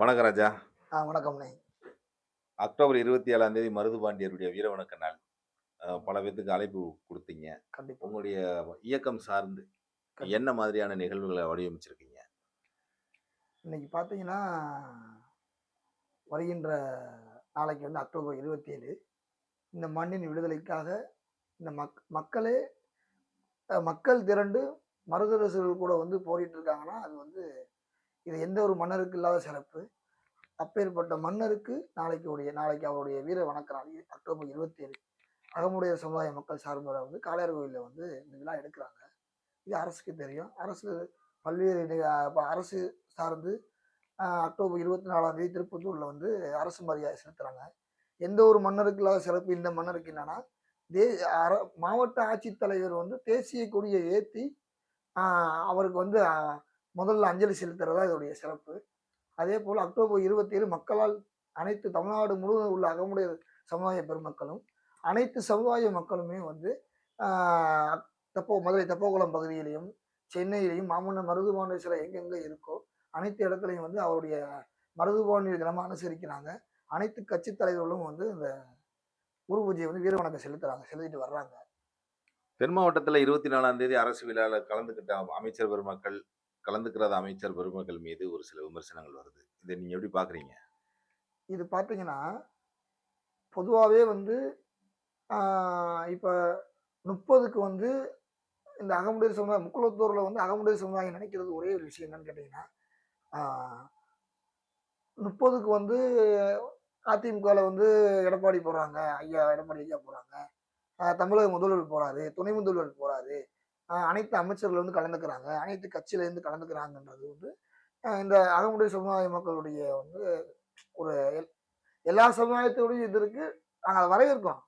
வணக்கம் ராஜா. ஆ வணக்கம்ண்ணே. அக்டோபர் இருபத்தி ஏழாம் தேதி மருது பாண்டியருடைய வீரவணக்க நாள். பல பேத்துக்கு அழைப்பு கொடுத்தீங்க. கண்டிப்பா. உங்களுடைய இயக்கம் சார்ந்து என்ன மாதிரியான நிகழ்வுகளை வடிவமைச்சிருக்கீங்க? இன்னைக்கு பார்த்தீங்கன்னா வருகின்ற நாளைக்கு வந்து அக்டோபர் இருபத்தி ஏழு இந்த மண்ணின் விடுதலைக்காக இந்த மக் மக்களே மக்கள் திரண்டு மருதரசர்கள் கூட வந்து போரிட்டு இருக்காங்கன்னா அது வந்து இது எந்த ஒரு மன்னருக்கு இல்லாத சிறப்பு. அப்பேற்பட்ட மன்னருக்கு நாளைக்கு உடைய நாளைக்கு அவருடைய வீர வணக்க நாள் அக்டோபர் இருபத்தி ஏழு அகமுடைய சமுதாய மக்கள் சார்ந்தவரை வந்து காளையார் கோயிலில் வந்து இந்த விழா எடுக்கிறாங்க. இது அரசுக்கு தெரியும். அரசு பல்வேறு அரசு சார்ந்து அக்டோபர் இருபத்தி நாலாம் தேதி திருப்பத்தூரில் வந்து அரசு மரியாதை செலுத்துறாங்க. எந்த ஒரு மன்னருக்கு இல்லாத சிறப்பு இந்த மன்னருக்கு என்னன்னா தே அர மாவட்ட ஆட்சித்தலைவர் வந்து தேசிய கொடியை ஏற்றி அவருக்கு வந்து முதல்ல அஞ்சலி செலுத்துறதா இதோடைய சிறப்பு. அதே போல் அக்டோபர் இருபத்தி ஏழு மக்களால் அனைத்து தமிழ்நாடு முழுவதும் உள்ள அகமுடைய சமுதாய பெருமக்களும் அனைத்து சமுதாய மக்களுமே வந்து தெப்போ மதுரை தெப்போகுளம் பகுதியிலையும் சென்னையிலையும் மாமன்னர் மருதுபாண்டிய சிலை எங்கெங்க இருக்கோ அனைத்து இடத்துலையும் வந்து அவருடைய மருதுபாண்டிய தினமாக அனுசரிக்கிறாங்க. அனைத்து கட்சி தலைவர்களும் வந்து இந்த குரு பூஜையை வந்து வீர வணக்கம் செலுத்துறாங்க செலுத்திட்டு வர்றாங்க. தென் மாவட்டத்தில் இருபத்தி நாலாம் தேதி அரசு விழாவில் கலந்துக்கிட்ட அமைச்சர் பெருமக்கள் கலந்துக்கிறத அமைச்சர் பெருமக்கள் மீது ஒரு சில விமர்சனங்கள் வருது. இதை நீங்கள் எப்படி பார்க்குறீங்க? இது பார்த்தீங்கன்னா பொதுவாகவே வந்து இப்போ முப்பதுக்கு வந்து இந்த அகமுடைய சமுதாயம் முக்குளத்தூரில் வந்து அகமுடைய சமுதாயம் நினைக்கிறது ஒரே ஒரு விஷயம் என்னன்னு கேட்டிங்கன்னா முப்பதுக்கு வந்து அதிமுகவில் வந்து எடப்பாடி போகிறாங்க ஐயா எடப்பாடி ஐயா போகிறாங்க தமிழக முதல்வர் போகிறாரு துணை முதல்வர் போகிறாரு அனைத்து அமைச்சர்கள் வந்து கலந்துக்கிறாங்க. அனைத்து கட்சியிலேருந்து கலந்துக்கிறாங்கன்றது வந்து இந்த அகமுடைய சமுதாய மக்களுடைய வந்து ஒரு எல்- எல்லா சமுதாயத்தோடையும் இது இருக்கு. நாங்கள் அதை வரவேற்கோம்.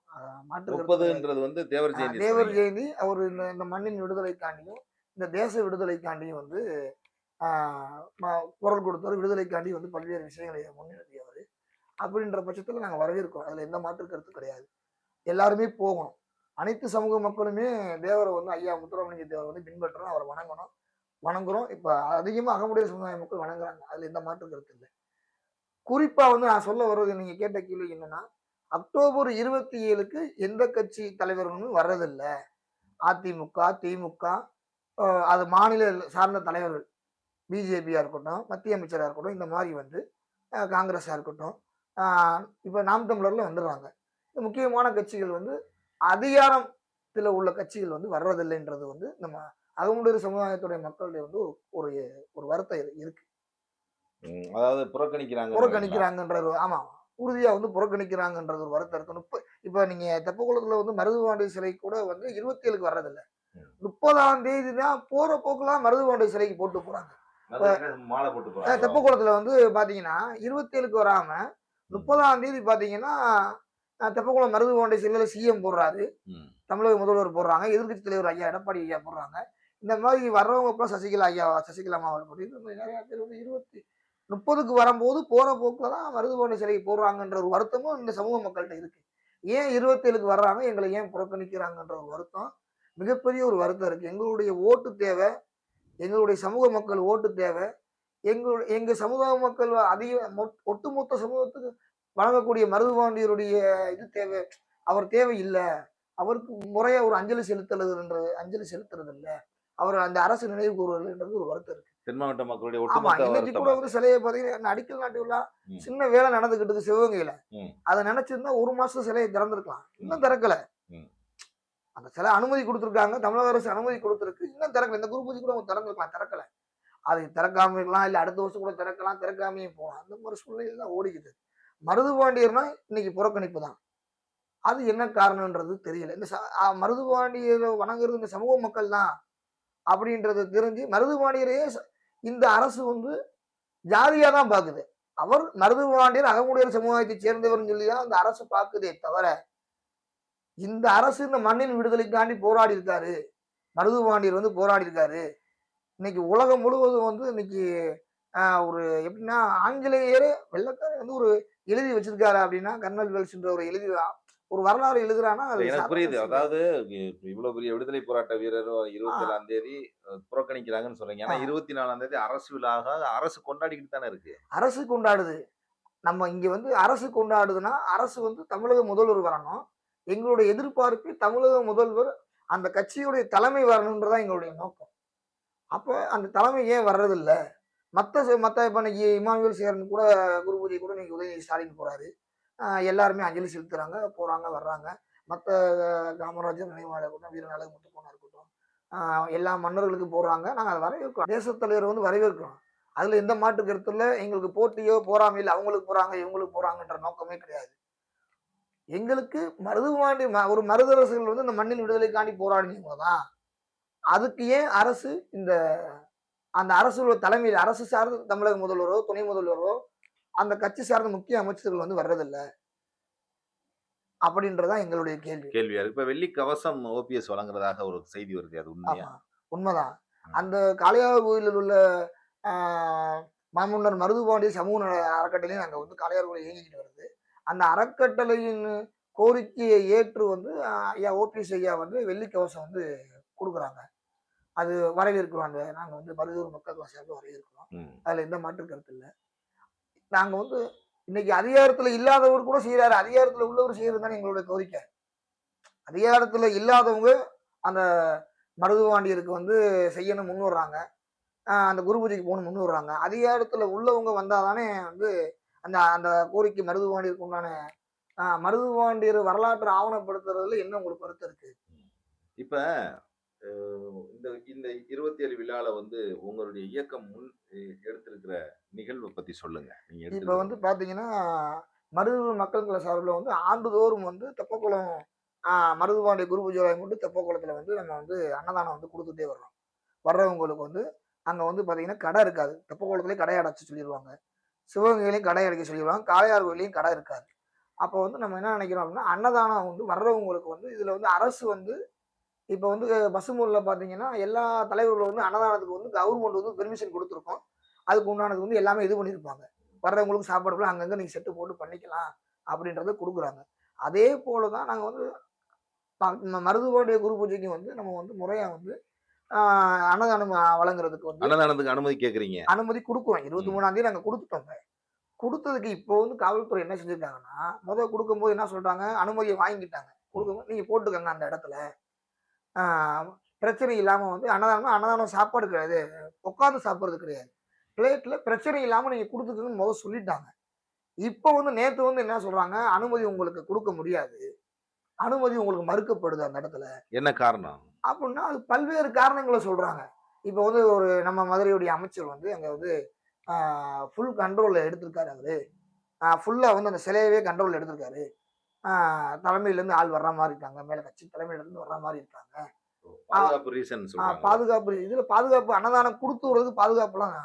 முப்பதுன்றது வந்து தேவர் ஜெயந்தி தேவர். ஜெயந்தி அவர் இந்த இந்த மண்ணின் விடுதலைக்காண்டியும் இந்த தேச விடுதலைக்காண்டியும் வந்து குரல் கொடுத்தவர். விடுதலைக்காண்டி வந்து பல்வேறு விஷயங்களை முன்னிறுத்தியவர். அப்படின்ற பட்சத்தில் நாங்கள் வரவேற்கிறோம். அதில் எந்த மாற்று கருத்து கிடையாது. எல்லாருமே போகணும். அனைத்து சமூக மக்களுமே தேவரை வந்து ஐயா முத்துராமலிங்க தேவரை வந்து பின்பற்றணும் அவரை வணங்கணும். வணங்குறோம். இப்போ அதிகமாக அகமுடைய சமுதாய மக்கள் வணங்குறாங்க. அதில் எந்த மாற்று கருத்து இல்லை. குறிப்பாக வந்து நான் சொல்ல வர்றது நீங்கள் கேட்ட கேள்வி என்னன்னா அக்டோபர் இருபத்தி ஏழுக்கு எந்த கட்சி தலைவர்களும் வர்றதில்லை. அதிமுக திமுக அது மாநில சார்ந்த தலைவர்கள். பிஜேபியாக இருக்கட்டும் மத்திய அமைச்சராக இருக்கட்டும் இந்த மாதிரி வந்து காங்கிரஸாக இருக்கட்டும். இப்போ நாம் தமிழரில் வந்துடுறாங்க. முக்கியமான கட்சிகள் வந்து அதிகாரத்தில் உள்ள கட்சிகள் வந்து வர்றதில்லைன்றது வந்து நம்ம அகமுடைய சமுதாயத்துடைய மக்களுடைய வந்து ஒரு ஒரு வருத்தம் இரு- இருக்கு. அதாவது புறக்கணிக்கிறாங்க புறக்கணிக்கிறாங்கன்றது ஆமா உறுதியா வந்து புறக்கணிக்கிறாங்கன்றது ஒரு வருத்தம் இருக்கு. முப்ப இப்ப நீங்க தெப்பக்குளத்துல வந்து மருதுபாண்டி சிலை கூட வந்து இருபத்தி ஏழுக்கு வர்றதில்ல. முப்பதாம் தேதி தான் போற போக்குலாம் மருதுபாண்டி சிலைக்கு போட்டு போறாங்க. தெப்பக்குளத்துல வந்து பாத்தீங்கன்னா இருபத்தி ஏழுக்கு வராம முப்பதாம் தேதி பாத்தீங்கன்னா தெப்பக்குளம் மருதுபாண்டி சிலையில சிஎம் போடுறாரு. தமிழக முதல்வர் போடுறாங்க. எதிர்க்கட்சி தலைவர் ஐயா எடப்பாடி ஐயா போடுறாங்க. இந்த மாதிரி வர்றவங்க அப்புறம் சசிகலா ஐயா சசிகலா மாதிரி நிறைய பேர் வந்து இருபத்தி முப்பதுக்கு வரும்போது போற போக்குல தான் மருதுபாண்டி சிலைக்கு போடுறாங்கன்ற ஒரு வருத்தமும் இந்த சமூக மக்கள்கிட்ட இருக்கு. ஏன் இருபத்தேழுக்கு வர்றாங்க? எங்களை ஏன் புறக்கணிக்கிறாங்கன்ற ஒரு வருத்தம். மிகப்பெரிய ஒரு வருத்தம் இருக்கு. எங்களுடைய ஓட்டு தேவை. எங்களுடைய சமூக மக்கள் ஓட்டு தேவை. எங்களுடைய எங்க சமுதாய மக்கள் அதிக மொத்- ஒட்டுமொத்த சமூகத்துக்கு வழங்கக்கூடிய மருதுபாண்டியருடைய இது தேவை. அவர் தேவை இல்லை. அவருக்கு முறையா ஒரு அஞ்சலி செலுத்துறதுன்றது அஞ்சலி செலுத்துறது இல்ல அவர் அந்த அரசு நினைவு கூறுவதுன்றது ஒரு வருத்தம் இருக்கு. தென் மாவட்ட மக்களுடைய இன்னைக்கு கூட வந்து சிலையை பாத்தீங்கன்னா அடிக்கல் நாட்டு விழா. சின்ன வேலை நடந்துகிட்டு சிவகங்கையில. அதை நினைச்சிருந்தா ஒரு மாசம் சிலையை திறந்திருக்கலாம். இன்னும் திறக்கல. அந்த சிலை அனுமதி கொடுத்துருக்காங்க. தமிழக அரசு அனுமதி கொடுத்துருக்கு. இன்னும் திறக்கல. இந்த குரு பூஜை கூட திறந்திருக்கலாம். திறக்கல. அதை திறக்காம இருக்கலாம். இல்ல அடுத்த வருஷம் கூட திறக்கலாம். திறக்காமையே போகலாம். அந்த மாதிரி சூழ்நிலையில தான் ஓடிக்குது மருதுபாண்டியர்னா இன்னைக்கு புறக்கணிப்பு தான் அது என்ன காரணம்ன்றது தெரியல. இந்த ச- மருதுபாண்டியரை வணங்குறது இந்த சமூக மக்கள் தான் அப்படின்றது தெரிஞ்சு மருதுபாண்டியரையே இந்த அரசு வந்து ஜாதியாக தான் பார்க்குது அவர் மருதுபாண்டியர் அகமுடையர் சமுதாயத்தை சேர்ந்தவர்னு சொல்லி தான் அந்த அரசு பார்க்குதே தவிர இந்த அரசு இந்த மண்ணின் விடுதலைக்காண்டி போராடி இருக்காரு மருதுபாண்டியர் வந்து போராடி இருக்காரு இன்னைக்கு உலகம் முழுவதும் வந்து இன்னைக்கு ஒரு எப்படின்னா ஆங்கிலேயரே வெள்ளக்காரர் வந்து ஒரு எழுதி வச்சிருக்காரு அப்படின்னா கர்னல் வெல்ஸ்ன்ற ஒரு எழுதி ஒரு வரலாறு எழுதுறான்னா அது எனக்கு புரியுது. அதாவது இவ்வளவு பெரிய விடுதலை போராட்ட வீரர் இருபத்தி ஏழாம் தேதி புறக்கணிக்கிறாங்கன்னு சொல்றீங்க. ஆனா. இருபத்தி நாலாம் தேதி அரசு விழாக அரசு கொண்டாடிக்கிட்டு தானே இருக்கு. அரசு கொண்டாடுது. நம்ம இங்க வந்து அரசு கொண்டாடுதுன்னா அரசு வந்து தமிழக முதல்வர் வரணும். எங்களுடைய எதிர்பார்ப்பு தமிழக முதல்வர் அந்த கட்சியுடைய தலைமை வரணுன்றதான் எங்களுடைய நோக்கம். அப்ப அந்த தலைமை ஏன் வர்றதில்ல? மற்ற மற்ற இப்போ இன்னைக்கு இமானுவேல் சேரன் கூட குரு பூஜை கூட இன்னைக்கு உதயநிதி ஸ்டாலின் போகிறாரு எல்லாருமே அஞ்சலி செலுத்துறாங்க போகிறாங்க வர்றாங்க. மற்ற காமராஜர் நினைவாளர் இருக்கட்டும் மட்டும் முத்துக்கோனா இருக்கட்டும். எல்லா மன்னர்களுக்கும் போகிறாங்க நாங்கள் அதை வரவேற்கிறோம். தேசத்தலைவர் வந்து வரவேற்கிறோம். அதில் எந்த மாட்டு கருத்தில் எங்களுக்கு போட்டியோ போறாமையில் அவங்களுக்கு போகிறாங்க இவங்களுக்கு போகிறாங்கன்ற நோக்கமே கிடையாது. எங்களுக்கு மருதுவாண்டி ம- ஒரு மருதரசுகள் வந்து இந்த மண்ணின் விடுதலைக்காண்டி போராடினீங்க தான் அதுக்கு ஏன் அரசு இந்த அந்த அரசு தலைமையில் அரசு சார்ந்த தமிழக முதல்வரோ துணை முதல்வரோ அந்த கட்சி சார்ந்த முக்கிய அமைச்சர்கள் வந்து வர்றதில்ல. அப்படின்றதான் எங்களுடைய கேள்வி. கேள்வியா இருக்கு இப்ப வெள்ளி கவசம் ஓபிஎஸ் வழங்குறதாக ஒரு செய்தி வருது அது உண்மையா? உண்மைதான். அந்த காளையார் கோயிலில் உள்ள மாமன்னர் மருதுபாண்டிய சமூக நல அறக்கட்டளையும் அங்கே வந்து காளையார் கோயில் இயங்கிக்கிட்டு வருது. அந்த அறக்கட்டளையின் கோரிக்கையை ஏற்று வந்து ஐயா ஓபிஎஸ் ஐயா வந்து வெள்ளி கவசம் வந்து கொடுக்குறாங்க. அது வரவேற்கிறோம். அந்த நாங்கள் வந்து மருதூர் மக்கள் சார்ந்து வரவேற்கிறோம். அதில் எந்த மாற்று கருத்து இல்லை. நாங்கள் வந்து இன்னைக்கு அதிகாரத்தில் இல்லாதவர் கூட செய்கிறாரு அதிகாரத்தில் உள்ளவர் செய்கிறது தானே எங்களுடைய கோரிக்கை. அதிகாரத்தில் இல்லாதவங்க அந்த மருதுவாண்டியருக்கு வந்து செய்யணும் முன் வர்றாங்க ஆஹ் அந்த குரு பூஜைக்கு போகணும் முன் வர்றாங்க அதிகாரத்தில் உள்ளவங்க வந்தால் தானே வந்து அந்த அந்த கோரிக்கை மருதுவாண்டியருக்கு உண்டான மருதுவாண்டியர் வரலாற்று ஆவணப்படுத்துறதுல என்ன உங்களுக்கு கருத்து இருக்கு? இப்ப இந்த இந்த இருபத்தி ஏழு விழால வந்து உங்களுடைய இயக்கம் முன் எடுத்திருக்கிற நிகழ்வை பத்தி சொல்லுங்க. நீங்க இப்போ வந்து பார்த்தீங்கன்னா மருதூர் மக்கள் கலை சார்பில் வந்து ஆண்டுதோறும் வந்து தெப்பக்குளம் மருதுபாண்டிய குரு பூஜை மட்டும் தெப்பக்குளத்தில் வந்து நம்ம வந்து அன்னதானம் வந்து கொடுத்துட்டே வர்றோம். வர்றவங்களுக்கு வந்து அங்கே வந்து பார்த்தீங்கன்னா கடை இருக்காது. தெப்பக்குளத்துலேயே கடை அடைச்சு சொல்லிடுவாங்க சிவகங்கையிலையும் கடை அடைக்க சொல்லிடுவாங்க காளையார் கோயிலையும் கடை இருக்காது. அப்போ வந்து நம்ம என்ன நினைக்கிறோம் அப்படின்னா அன்னதானம் வந்து வர்றவங்களுக்கு வந்து இதில் வந்து அரசு வந்து இப்போ வந்து பசுமூரில் பார்த்தீங்கன்னா எல்லா தலைவர்களும் வந்து அன்னதானத்துக்கு வந்து கவர்மெண்ட் வந்து பெர்மிஷன் கொடுத்துருக்கோம். அதுக்கு உண்டானது வந்து எல்லாமே இது பண்ணியிருப்பாங்க. வர்றவங்களுக்கு சாப்பாடு கூட அங்கங்கே நீங்கள் செட்டு போட்டு பண்ணிக்கலாம் அப்படின்றத கொடுக்குறாங்க. அதே போல தான் நாங்கள் வந்து ப- ம- மருதுபாண்டிய குரு பூஜைக்கு வந்து நம்ம வந்து முறையாக வந்து அன்னதானம் வழங்குறதுக்கு வந்து அன்னதானத்துக்கு அனுமதி கேக்குறீங்க. அனுமதி கொடுக்குறோம். இருபத்தி ம். மூணாம் தேதி நாங்கள் கொடுத்துட்டோங்க. கொடுத்ததுக்கு இப்போ வந்து காவல்துறை என்ன செஞ்சிருக்காங்கன்னா முதல் கொடுக்கும்போது என்ன சொல்றாங்க? அனுமதியை வாங்கிட்டாங்க கொடுக்கும்போது நீங்கள் போட்டுக்கோங்க அந்த இடத்துல. பிரச்சனை இல்லாமல் வந்து அன்னதானம் அன்னதானம் சாப்பாடு கிடையாது. உட்காந்து சாப்பிட்றது கிடையாது. பிளேட்டில் பிரச்சனை இல்லாமல் நீங்கள் கொடுத்துக்கங்கன்னு முதல் சொல்லிட்டாங்க. இப்போ வந்து நேற்று வந்து என்ன சொல்றாங்க? அனுமதி உங்களுக்கு கொடுக்க முடியாது. அனுமதி உங்களுக்கு மறுக்கப்படுது அந்த இடத்துல. என்ன காரணம்? அப்படின்னா அது பல்வேறு காரணங்களை சொல்றாங்க. இப்போ வந்து ஒரு நம்ம மதுரையுடைய அமைச்சர் வந்து அங்கே வந்து ஃபுல் கண்ட்ரோலில் எடுத்திருக்காரு அவரு. ஃபுல்லாக வந்து அந்த சிலையவே கண்ட்ரோலில் எடுத்திருக்காரு. தலைமையிலேருந்து ஆள் வர்ற மாதிரி இருக்காங்க. மேலே கட்சி தலைமையிலேருந்து வர்ற மாதிரி இருக்காங்க. பாதுகாப்பு ரீசன் பாதுகாப்பு இதில் பாதுகாப்பு அன்னதானம் கொடுத்து விடுறதுக்கு பாதுகாப்புலாம்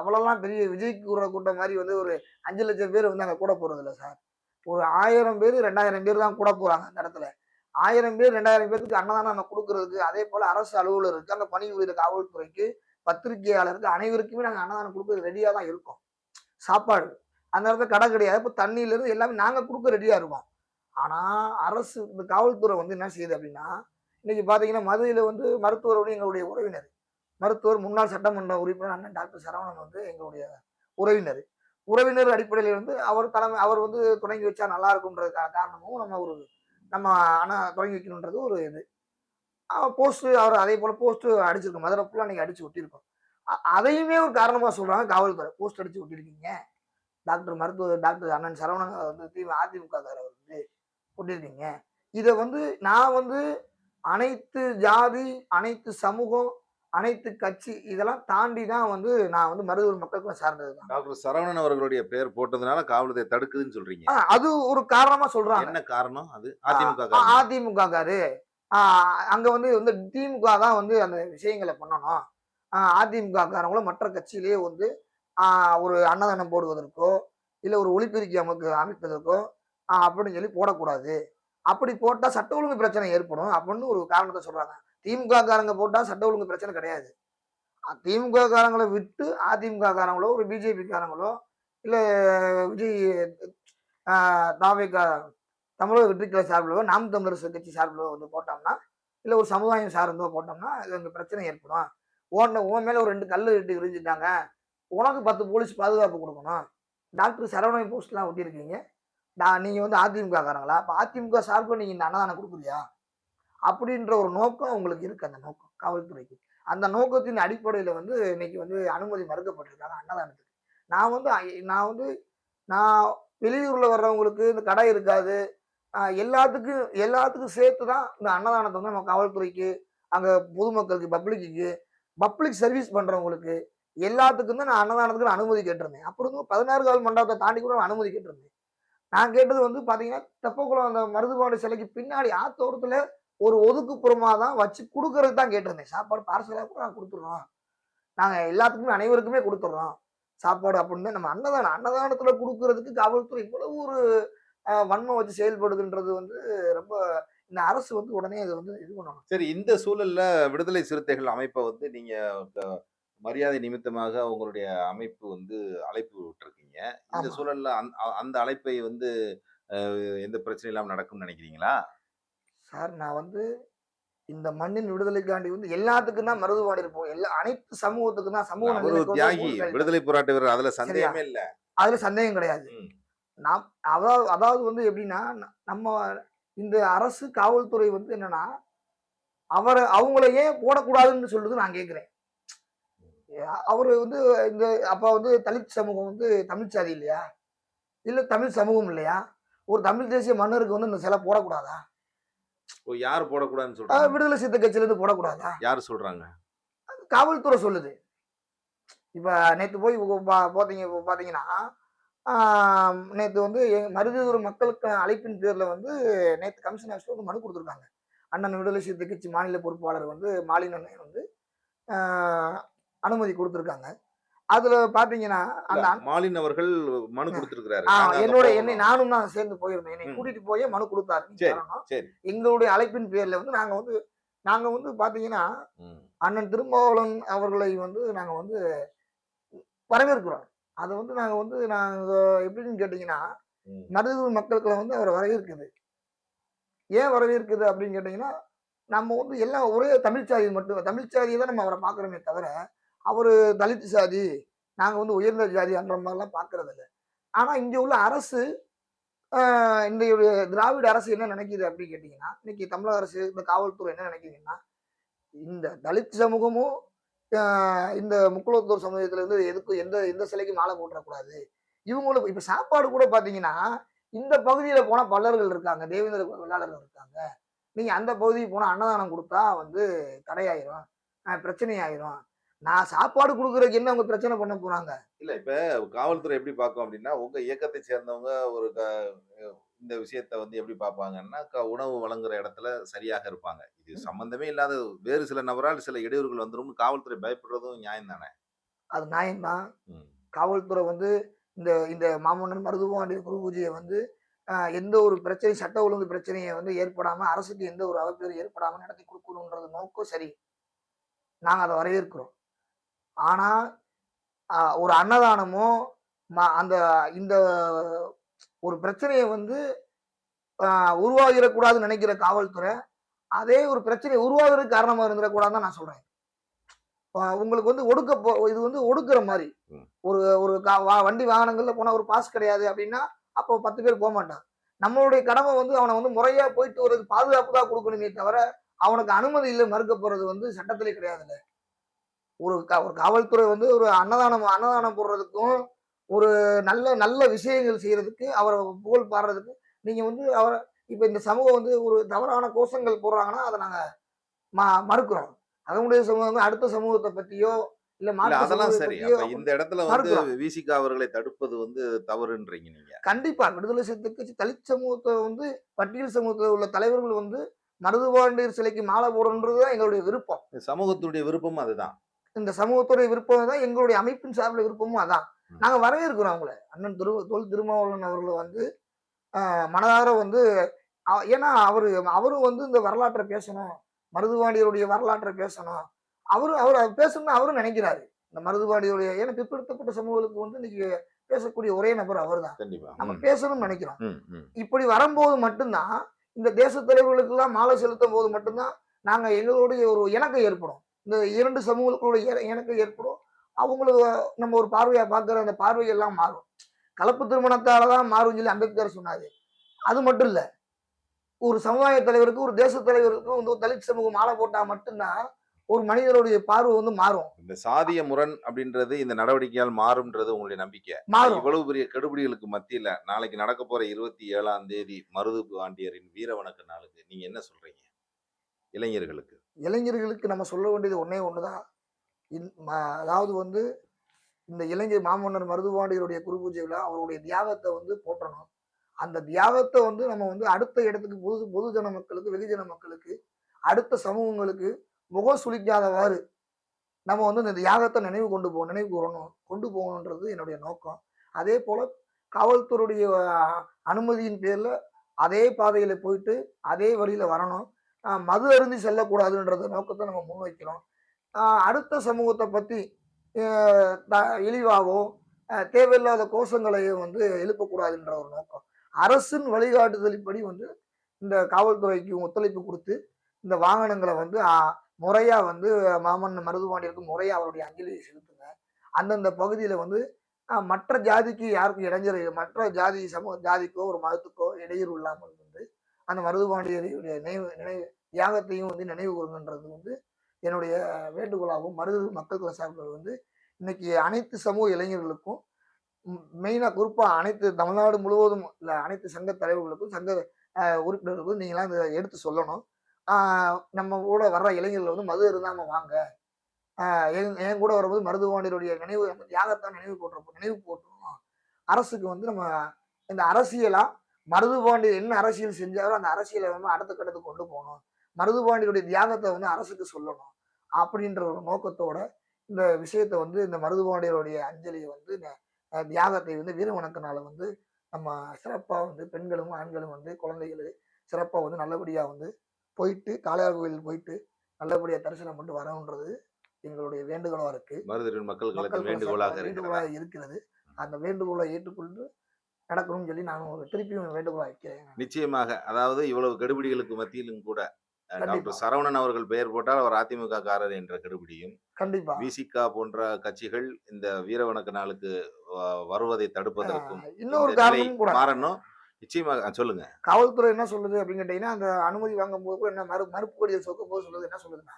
அவ்வளோலாம் பெரிய விஜய்க்கு கூற கூட்டம் மாதிரி வந்து ஒரு அஞ்சு லட்சம் பேர் வந்து அங்கே கூட போகிறது இல்லை சார். ஒரு ஆயிரம் பேர் ரெண்டாயிரம் பேர் தான் கூட போகிறாங்க அந்த இடத்துல. ஆயிரம் பேர் ரெண்டாயிரம் பேருக்கு அன்னதானம் நம்ம கொடுக்கறதுக்கு அதே போல் அரசு அலுவலருக்கு அந்த பணிபுரிகிற காவல்துறைக்கு பத்திரிகையாளருக்கு அனைவருக்குமே நாங்கள் அன்னதானம் கொடுக்க ரெடியாக தான் இருக்கோம். சாப்பாடு. அந்த இடத்துல கடை கிடையாது. இப்போ தண்ணியிலேருந்து எல்லாமே நாங்கள் கொடுக்க ரெடியாக இருக்கோம். ஆனால் அரசு இந்த காவல்துறை வந்து என்ன செய்யுது அப்படின்னா இன்னைக்கு பார்த்தீங்கன்னா மதுரையில் வந்து மருத்துவரோடு எங்களுடைய உறவினர். மருத்துவர் முன்னாள் சட்டமன்ற உறுப்பினர் அண்ணன் டாக்டர் சரவணன் வந்து எங்களுடைய உறவினர். உறவினர் அடிப்படையில் வந்து அவர் தலைமை அவர் வந்து தொடங்கி வச்சா நல்லா இருக்கும்ன்றது காரணமும் நம்ம ஒரு நம்ம ஆனால் தொடங்கி வைக்கணுன்றது ஒரு இது. போஸ்ட்டு அவர் அதே போல் போஸ்ட்டு அடிச்சிருக்கோம் மதுரை ஃபுல்லாக நீங்கள் அடிச்சு ஒட்டியிருக்கோம். அதையுமே ஒரு காரணமாக சொல்கிறாங்க காவல்துறை. போஸ்ட் அடிச்சு ஒட்டியிருக்கீங்க. டாக்டர் மருத்துவர் டாக்டர் அண்ணன் சரவணன் வந்து தி அதிமுக அவர் வந்து ஒட்டியிருக்கீங்க இதை வந்து நான் வந்து அனைத்து ஜாதி அனைத்து சமூகம் அனைத்து கட்சி இதெல்லாம் தாண்டி தான் வந்து நான் வந்து மருதூர் மக்களுக்கு சார்ந்தது தான் டாக்டர் சரவணன் அவர்களுடைய பெயர் போட்டதுனால காவல்துறை தடுக்குதுன்னு சொல்றீங்க. அது ஒரு காரணமா சொல்றாங்க. என்ன காரணம் அது? அதிமுக. அதிமுக காரு. அங்க வந்து வந்து திமுக தான் வந்து அந்த விஷயங்களை பண்ணணும். அதிமுக காரங்களும் மற்ற கட்சியிலேயே வந்து ஒரு அன்னதானம் போடுவதற்கோ இல்லை ஒரு ஒளிப்பெருக்கி அமைக்கு அமைப்பதற்கோ அப்படின்னு சொல்லி போடக்கூடாது. அப்படி போட்டால் சட்ட ஒழுங்கு பிரச்சனை ஏற்படும். அப்படின்னு ஒரு காரணத்தை சொல்கிறாங்க திமுக காரங்க சட்ட ஒழுங்கு பிரச்சனை கிடையாது. அ, திமுக காரங்களை விட்டு அதிமுக காரங்களோ ஒரு பிஜேபி காரங்களோ இல்லை விஜய் தாவேக்கா தமிழக வெற்றிக்கலை சார்பிலோ நாம் தமிழர் கட்சி சார்பிலோ வந்து போட்டோம்னா இல்லை ஒரு சமுதாயம் சார்ந்தோ போட்டோம்னா இது அங்கே பிரச்சனை ஏற்படும். உன் உன் மேலே ஒரு ரெண்டு கல் இட்டு எரிஞ்சிட்டாங்க உனக்கு பத்து போலீஸ் பாதுகாப்பு கொடுக்கணும். டாக்டர் சரவணன் போஸ்ட்லாம் ஒட்டியிருக்கீங்க. நான் நீங்கள் வந்து அதிமுகக்காரங்களா இப்போ அதிமுக சார்பில் நீங்கள் இந்த அன்னதானம் கொடுக்குறியா அப்படின்ற ஒரு நோக்கம் உங்களுக்கு இருக்குது அந்த நோக்கம் காவல்துறைக்கு. அந்த நோக்கத்தின் அடிப்படையில் வந்து இன்னைக்கு வந்து அனுமதி மறுக்கப்பட்டிருக்காங்க அன்னதானத்துக்கு. நான் வந்து நான் வந்து நான் வெளியூரில் வர்றவங்களுக்கு இந்த கடை இருக்காது. எல்லாத்துக்கும் எல்லாத்துக்கும் சேர்த்து தான் இந்த அன்னதானத்தை வந்து நம்ம காவல்துறைக்கு அங்கே பொதுமக்களுக்கு பப்ளிக்கு பப்ளிக் சர்வீஸ் பண்ணுறவங்களுக்கு எல்லாத்துக்கும் தான் நான் அன்னதானத்துக்கு அனுமதி கேட்டிருந்தேன். அப்புறம் பதினாறு கால் மண்டபத்தை தாண்டி கூட நான் அனுமதி கேட்டிருந்தேன். நான் கேட்டது வந்து பார்த்தீங்கன்னா தெப்பக்குளம் அந்த மருதுபாடு சிலைக்கு பின்னாடி ஆத்தோரத்தில் ஒரு ஒதுக்குப்புறமாக தான் வச்சு கொடுக்கறதுக்கு தான் கேட்டிருந்தேன். சாப்பாடு பார்சலாக கூட நான் கொடுத்துட்றோம். நாங்கள் எல்லாத்துக்குமே அனைவருக்குமே கொடுத்துட்றோம். சாப்பாடு அப்படின்னு நம்ம அன்னதானம் அன்னதானத்தில் கொடுக்கறதுக்கு காவல்துறை இவ்வளவு ஒரு ஆஹ், வன்மம் வச்சு செயல்படுதுன்றது வந்து ரொம்ப இந்த அரசு வந்து உடனே அதை வந்து இது பண்ணணும். சரி இந்த சூழல்ல விடுதலை சிறுத்தைகள் அமைப்பை வந்து நீங்க மரியாதை நிமித்தமாக உங்களுடைய அமைப்பு வந்து அழைப்பு விட்டுருக்கீங்க இந்த. சூழல்ல அந்த அழைப்பை வந்து எந்த பிரச்சனை இல்லாம நடக்கும்னு நினைக்கிறீங்களா சார் நான் வந்து இந்த மண்ணின் விடுதலைக்காண்டி வந்து எல்லாத்துக்கும் தான் மருதுபாடு இருப்போம் எல்லா அனைத்து சமூகத்துக்கும் தான் சமூக தியாகி. விடுதலை போராட்ட வீரர் அதுல சந்தேகமே இல்ல அதுல சந்தேகம் கிடையாது. நாம் அதாவது அதாவது வந்து எப்படின்னா நம்ம இந்த அரசு காவல்துறை வந்து என்னன்னா அவரை அவங்கள ஏன் போடக்கூடாதுன்னு சொல்லுது நான் கேட்கிறேன் அவர் வந்து இந்த அப்ப வந்து தலித் சமூகம் வந்து தமிழ் சாதி இல்லையா? இல்ல தமிழ் சமூகம் இல்லையா? ஒரு தமிழ் தேசிய மன்னருக்கு வந்து இந்த சிலை போடக்கூடாதா? ஓ, யார் போடக்கூடாதுன்னு சொல்றாங்க? விடுதலை சித்த கட்சியில இருந்து போடக்கூடாதா? யார் சொல்றாங்க? காவல்துறை சொல்லுது. இப்ப நேத்து போய் உங்க பா- போத்தீங்க இப்ப பாத்தீங்கன்னா ஆஹ் நேத்து வந்து மருதூர் மக்களுக்கு அழைப்பின் பேர்ல வந்து நேத்து கமிஷன் ஆஃபீஸ்ல வந்து மனு கொடுத்துருக்காங்க. அண்ணன் விடுதலை சிறுத்தை கட்சி மாநில பொறுப்பாளர் வந்து மாலின் அண்ணன் வந்து அனுமதி கொடுத்துருக்காங்க. அதுல பாத்தீங்கன்னா அந்த மாலின் அவர்கள் மனு கொடுத்திருக்கிறாரு. நாங்க என்னோட. என்னை நானும் தான் சேர்ந்து போயிருந்தேன். என்னை. கூட்டிட்டு போய் மனு கொடுத்தாரு. நீங்க எங்களுடைய அழைப்பின் பேர்ல வந்து நாங்க வந்து நாங்க வந்து பாத்தீங்கன்னா. அண்ணன் திருமாவளவன் அவர்களை வந்து நாங்கள் வந்து வரவேற்கிறோம். அதை வந்து நாங்கள் வந்து நாங்கள் எப்படின்னு கேட்டிங்கன்னா. மருதூர் மக்களுக்குள்ள வந்து அவரை வரவேற்குது. ஏன் வரவேற்குது அப்படின்னு கேட்டிங்கன்னா நம்ம வந்து எல்லாம் ஒரே தமிழ் சாதி மட்டும் தமிழ் சாதியை தான் நம்ம அவரை பார்க்குறோமே தவிர அவர் தலித் சாதி நாங்கள் வந்து உயர்ந்த ஜாதின்ற அந்த மாதிரிலாம் பார்க்கறது இல்லை ஆனால் இங்கே உள்ள அரசு இன்றைய இந்த திராவிட அரசு என்ன நினைக்கிது அப்படின்னு கேட்டிங்கன்னா இன்னைக்கு தமிழக அரசு இந்த காவல்துறை என்ன நினைக்கிதுன்னா இந்த தலித் சமூகமும் இந்த முக்குளத்தூர் சமூகத்திலேருந்து எதுக்கும் எந்த எந்த சிலைக்கும் மாலை போட்டுறக்கூடாது. இவங்களுக்கு இப்போ சாப்பாடு கூட பார்த்தீங்கன்னா இந்த பகுதியில் போனால் பல்லர்கள் இருக்காங்க தேவேந்திர வெள்ளாளர்கள் இருக்காங்க. நீங்கள் அந்த பகுதிக்கு போனால் அன்னதானம் கொடுத்தா வந்து தடையாயிரும் பிரச்சனையாயிரும். பிரச்சனை ஆயிரும் நான் சாப்பாடு கொடுக்கறதுக்கு என்ன அவங்க பிரச்சனை பண்ண போறாங்க? இல்ல இப்ப காவல்துறை எப்படி பார்க்கும் அப்படின்னா உங்க இயக்கத்தை சேர்ந்தவங்க ஒரு இந்த விஷயத்த வந்து எப்படி பார்ப்பாங்கன்னா உணவு வழங்குற இடத்துல சரியாக இருப்பாங்க. இது சம்பந்தமே இல்லாத வேறு சில நபரால் சில இடையூறுகள் வந்துரும்னு காவல்துறை பயப்படுறதும் நியாயம் தானே? அது நியாயம்தான் காவல்துறை வந்து இந்த இந்த மாமன்னன் மருதுபாண்டி குரு பூஜையை வந்து எந்த ஒரு பிரச்சனை சட்ட ஒழுங்கு பிரச்சனையை வந்து ஏற்படாம அரசுக்கு எந்த ஒரு அவப்பேரும் ஏற்படாம நடத்தி கொடுக்கணுன்றது நோக்கம் சரி. நாங்க அதை வரவேற்கிறோம் ஆனா ஆஹ், ஒரு அன்னதானமோ ம- அந்த இந்த ஒரு பிரச்சனையை வந்து உருவாகிடக்கூடாதுன்னு நினைக்கிற காவல்துறை அதே ஒரு பிரச்சனை உருவாகிறதுக்கு காரணமா இருந்துடக்கூடாதுன்னு தான் நான் சொல்றேன். ஆஹ், உங்களுக்கு வந்து ஒடுக்க போ- இது வந்து ஒடுக்குற மாதிரி. ஒரு ஒரு கா- வண்டி வாகனங்கள்ல போனா ஒரு பாஸ் கிடையாது அப்படின்னா அப்போ பத்து பேர் போக மாட்டான். நம்மளுடைய கடமை வந்து அவனை வந்து முறையா போயிட்டு ஒரு பாதுகாப்பு தான் கொடுக்கணுமே தவிர அவனுக்கு அனுமதி இல்லை மறுக்க போறது வந்து சட்டத்திலே கிடையாதுல்ல. ஒரு கா- ஒரு காவல்துறை வந்து ஒரு அன்னதானம் அன்னதானம் போடுறதுக்கும் ஒரு நல்ல நல்ல விஷயங்கள் செய்யறதுக்கு அவரை புகழ் பாடுறதுக்கு நீங்க வந்து அவரை இப்ப இந்த சமூகம் வந்து ஒரு தவறான கோஷங்கள் போடுறாங்கன்னா அதை நாங்க ம- மறுக்கிறோம். அதனுடைய சமூகம் அடுத்த சமூகத்தை பத்தியோ இல்ல அதெல்லாம் சரி. இந்த இடத்துல வந்து. விசிகா அவர்களை தடுப்பது வந்து தவறுன்றீங்க நீங்க. கண்டிப்பா விடுதலை சிறுத்தை கட்சி தலித் சமூகத்தை வந்து பட்டியல் சமூகத்தில் உள்ள தலைவர்கள் வந்து மருதுபாண்டியர் சிலைக்கு மாலை போடணுன்றது தான் எங்களுடைய விருப்பம். சமூகத்துடைய விருப்பம் அதுதான். இந்த சமூகத்துடைய விருப்பம் தான் எங்களுடைய அமைப்பின் சார்பில் விருப்பமும் அதான். ம். நாங்க வரவேற்கிறோம் அவங்கள. அண்ணன் திரு தொல் திருமாவளவன் அவர்களை வந்து மனதார வந்து ஏன்னா அவரு அவரும் வந்து இந்த வரலாற்றை பேசணும் மருதுபாண்டியருடைய வரலாற்றை பேசணும். அவரு அவர் பேசணும்னு அவரும் நினைக்கிறாரு. இந்த மருதுபாண்டியுடைய ஏன்னா பிற்படுத்தப்பட்ட சமூகத்துக்கு வந்து இன்னைக்கு பேசக்கூடிய ஒரே நபர் அவர்தான். கண்டிப்பா. நம்ம பேசணும்னு நினைக்கிறோம். இப்படி வரும்போது மட்டும்தான் இந்த தேச தலைவர்களுக்கெல்லாம் மாலை செலுத்தும் போது மட்டும்தான் நாங்க எங்களுடைய ஒரு இணக்கம் ஏற்படும். இந்த இரண்டு சமூகங்களுடைய இண- இணக்கம் ஏற்படும். அவங்களுக்கு நம்ம ஒரு பார்வையா பார்க்குற அந்த பார்வையெல்லாம் மாறும். கலப்பு திருமணத்தால தான் மாறும் சொல்லி அம்பேத்கர் சொன்னாரு. அது மட்டும் இல்ல ஒரு சமுதாய தலைவருக்கு ஒரு தேச தலைவருக்கு வந்து ஒரு தலித் சமூகம் மாலை போட்டா மட்டும்தான் ஒரு மனிதனுடைய பார்வை வந்து மாறும். இந்த சாதிய முரண் அப்படின்றது இந்த நடவடிக்கையால் மாறும்ன்றது உங்களுடைய நம்பிக்கை. மாறும். இவ்வளவு பெரிய கெடுபிடிகளுக்கு மத்தியில நாளைக்கு நடக்க போற இருபத்தி ஏழாம் தேதி மருது பாண்டியரின் வீர வணக்க நாளுக்கு நீங்க என்ன சொல்றீங்க? இளைஞர்களுக்கு. இளைஞர்களுக்கு நம்ம சொல்ல வேண்டியது ஒன்றே ஒன்று தான் இந் ம- அதாவது வந்து இந்த இளைஞர் மாமன்னர் மருதுபாண்டியருடைய குரு பூஜை விழா அவருடைய தியாகத்தை வந்து போற்றணும். அந்த தியாகத்தை வந்து நம்ம வந்து அடுத்த இடத்துக்கு பொது பொதுஜன மக்களுக்கு வெகுஜன மக்களுக்கு அடுத்த சமூகங்களுக்கு முகம் சுளிக்காதவாறு நம்ம வந்து இந்த தியாகத்தை நினைவு கொண்டு போகணும் நினைவு கூறணும் கொண்டு போகணுன்றது என்னுடைய நோக்கம். அதே போல் காவல்துறையுடைய அனுமதியின் பேரில் அதே பாதையில் போயிட்டு அதே வழியில் வரணும். மது அருந்தி செல்லக்கூடாதுன்றத நோக்கத்தை நம்ம முன்வைக்கிறோம். அடுத்த சமூகத்தை பற்றி இழிவாவோ ஆஹ் தேவையில்லாத கோஷங்களையும் வந்து எழுப்பக்கூடாதுன்ற ஒரு நோக்கம். அரசின் வழிகாட்டுதலின்படி வந்து இந்த காவல்துறைக்கு ஒத்துழைப்பு கொடுத்து இந்த வாகனங்களை வந்து முறையாக வந்து மாமன் மருதுபாண்டியருக்கு முறையாக அவருடைய அஞ்சலியை செலுத்துங்க. அந்தந்த பகுதியில் வந்து மற்ற ஜாதிக்கு யாருக்கும் இடைஞ்சல் மற்ற ஜாதி சமூக ஜாதிக்கோ ஒரு மதத்துக்கோ இடையூறு இல்லாமல் அந்த அந்த மருதுபாண்டியருடைய நினைவு நினைவு தியாகத்தையும் வந்து நினைவு கூறுங்கன்றது வந்து என்னுடைய வேண்டுகோளாகவும் மருது மக்கள் குல சார்பில் வந்து இன்னைக்கு அனைத்து சமூக இளைஞர்களுக்கும் மெயினாக குறிப்பாக அனைத்து தமிழ்நாடு முழுவதும் இல்லை அனைத்து சங்க தலைவர்களுக்கும் சங்க உறுப்பினர்களுக்கும் நீங்களாம் இதை எடுத்து சொல்லணும். நம்ம கூட வர்ற இளைஞர்கள் வந்து மது இருந்தாம வாங்க. என் கூட வரும்போது மருதுபாண்டியருடைய நினைவு தியாகத்தான் நினைவு போட்டுருப்போம் நினைவு போட்டுருவோம். அரசுக்கு வந்து நம்ம இந்த அரசியலாக மருதுபாண்டியர் என்ன அரசியல் செஞ்சாரோ அந்த அரசியலை வந்து அடுத்த கட்டத்துக்கு கொண்டு போகணும். மருதுபாண்டியருடைய தியாகத்தை வந்து அரசுக்கு சொல்லணும் அப்படின்ற ஒரு நோக்கத்தோட இந்த விஷயத்தை வந்து இந்த மருதுபாண்டியருடைய அஞ்சலியை வந்து தியாகத்தை வந்து வீர வணக்க நாளை வந்து நம்ம சிறப்பாக வந்து பெண்களும் ஆண்களும் வந்து குழந்தைகள் சிறப்பாக வந்து நல்லபடியாக வந்து போயிட்டு காளையார் கோயில் போயிட்டு நல்லபடியாக தரிசனம் பண்ணிட்டு வரணுன்றது எங்களுடைய வேண்டுகோளாக இருக்கு. மருதரின் மக்களுக்கு மக்கள் வேண்டுகோளாக இருக்கிறது. அந்த வேண்டுகோளை ஏற்றுக்கொண்டு நடக்கணும்னு சொல்லி நான் ஒரு திருப்பியும் வேண்டுகோளாக வைக்கிறேன் நிச்சயமாக. அதாவது இவ்வளவு கெடுபிடிகளுக்கு மத்தியிலும் கூட. டாக்டர் சரவணன் அவர்கள் பெயர் போட்டால் அவர் அதிமுக காரர் என்ற கெடுபிடியும் கண்டிப்பா. விசிகா போன்ற கட்சிகள் இந்த வீர வணக்க நாளுக்கு வருவதை தடுப்பதற்கும் இன்னொரு காரணமும் கூட. மாறணும். நிச்சயமாக சொல்லுங்க. காவல்துறை என்ன சொல்லுது அப்படின்னு கேட்டீங்கன்னா அந்த அனுமதி வாங்கும் போது கூட என்ன மறு மறுப்பு கடிதம் சொக்கும் போது சொல்லுது என்ன சொல்லுதுன்னா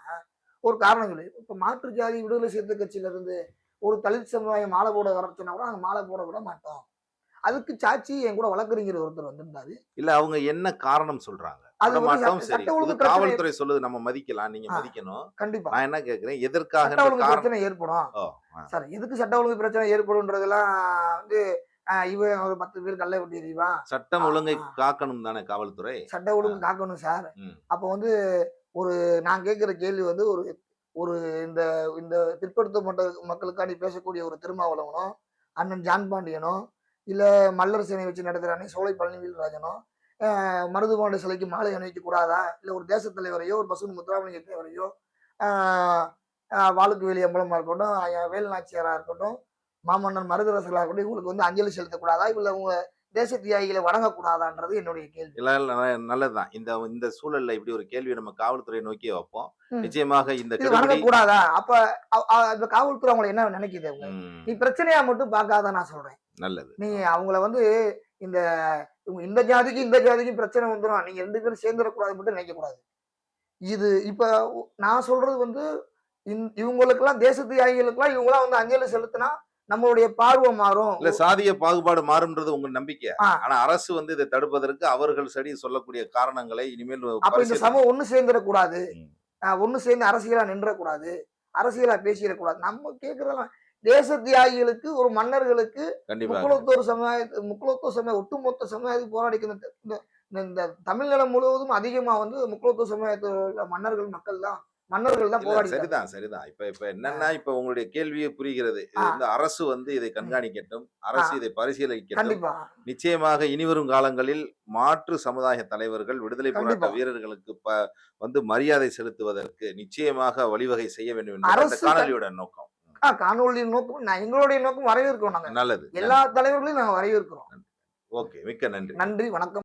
ஒரு காரணம் சொல்லி. இப்ப மாற்று ஜாதி விடுதலை சிறுத்தை கட்சியில இருந்து ஒரு தலித் சமுதாயம் மாலை போட வர சொன்னா கூட நாங்க மாலை போட விட மாட்டோம். அதுக்கு சாட்சி என் கூட வழக்கறிஞர் ஒருத்தர் வந்திருந்தாரு. இல்ல அவங்க என்ன காரணம் சொல்றாங்க? அது மாட்டோம் சரி. காவல்துறை சொல்லுது நம்ம மதிக்கலாம் நீங்க. மதிக்கணும். கண்டிப்பா. நான் என்ன கேக்குறேன் எதற்காக சட்ட ஒழுங்கு பிரச்சனை ஏற்படும். சார் எதுக்கு சட்ட ஒழுங்கு பிரச்சனை ஏற்படும்ன்றதெல்லாம் வந்து இவன் ஒரு பத்து பேர் கல்லை வெட்டி எறிவான். சட்டம் ஒழுங்கை. காக்கணும் தானே காவல்துறை? சட்ட ஒழுங்கு காக்கணும் சார். அப்போ வந்து ஒரு நான் கேட்குற கேள்வி வந்து ஒரு ஒரு இந்த இந்த பிற்படுத்தப்பட்ட மக்களுக்காண்டி பேசக்கூடிய ஒரு திருமாவளவனோ அண்ணன் ஜான் பாண்டியனோ இல்லை மல்லர் சேனை வச்சு நடத்துகிற சோலை பழனிவேல் ராஜனோ? மருதுபாண்டி சிலைக்கு மாலை அணிவிக்க கூடாதா? இல்லை ஒரு தேசத் தலைவரையோ ஒரு பசுன் முத்துராமலிங்க தேவரையோ வாழுக்கு வேலி அம்பலமாக இருக்கட்டும் ஐயா வேலு நாச்சியாராக இருக்கட்டும் மாமன்னர் மருதரசர்களாக இருக்கட்டும் இவங்களுக்கு வந்து அஞ்சலி செலுத்தக்கூடாதா இல்லை உங்களை தேச தியாகிகளை வணங்கக்கூடாதான்றது என்னுடைய கேள்வி. இல்ல இல்ல, நல்ல- நல்லதுதான். இந்த இந்த சூழல்ல இப்படி ஒரு கேள்வி நம்ம காவல்துறை நோக்கி வைப்போம். நிச்சயமாக இந்த வணங்கக்கூடாதா? அப்ப அந்த காவல்துறை அவங்களை என்ன நினைக்குது நீ பிரச்சனையா மட்டும் பார்க்காத நான் சொல்றேன். நல்லது. நீ அவங்கள வந்து இந்த இந்த ஜாதிக்கு இந்த ஜாதிக்கும் பிரச்சனை வந்துடும் நீங்க ரெண்டு பேரும் சேர்ந்துடக்கூடாது மட்டும் நினைக்க கூடாது. இது இப்ப நான் சொல்றது வந்து இவங்களுக்கெல்லாம் தேச தியாகிகளுக்கெல்லாம் இவங்கெல்லாம் வந்து அஞ்சலி செலுத்தினா நம்மளுடைய பார்வை மாறும். இல்ல சாதிய பாகுபாடு மாறும்ன்றது உங்க நம்பிக்கை. ஆனா அரசு வந்து இதை தடுப்பதற்கு அவர்கள் சரி சொல்லக்கூடிய காரணங்களை இனிமேல் அப்ப இந்த சமூகம் ஒண்ணு சேர்ந்துடக்கூடாது. ஒண்ணு சேர்ந்து அரசியலா நின்றக்கூடாது. அரசியலா பேசிடக்கூடாது. நம்ம கேக்குறதெல்லாம் தேச தியாகிகளுக்கு ஒரு மன்னர்களுக்கு கண்டிப்பா. முக்குலத்தோர் சமுதாய முக்குலத்தோர் சமுதாய ஒட்டுமொத்த சமுதாயத்துக்கு போராடிக்கிற இந்த- தமிழ்நிலம் முழுவதும் அதிகமா வந்து முக்குலத்தோர் சமுதாயத்தில் உள்ள மன்னர்கள் மக்கள் தான் மன்னர்கள் தான் போராடி சரிதான் சரிதான். இப்ப இப்ப என்னன்னா இப்ப உங்களுடைய கேள்வியே புரிகிறது. வந்து அரசு வந்து இதை கண்காணிக்கட்டும் அரசு. இதை பரிசீலிக்கட்டும். நிச்சயமாக இனிவரும் காலங்களில் மாற்று சமுதாய தலைவர்கள் விடுதலை போராட்ட. வீரர்களுக்கு வந்து மரியாதை செலுத்துவதற்கு நிச்சயமாக வழிவகை செய்ய வேண்டும் என்பது காணொலியோட நோக்கம். ஆ, காணொளியின் நோக்கம் எங்களுடைய நோக்கம் வரவேற்கிறோம் நாங்க. நல்லது. எல்லா தலைவர்களையும் நாங்க வரவேற்கிறோம். ஓகே மிக்க நன்றி. நன்றி வணக்கம்.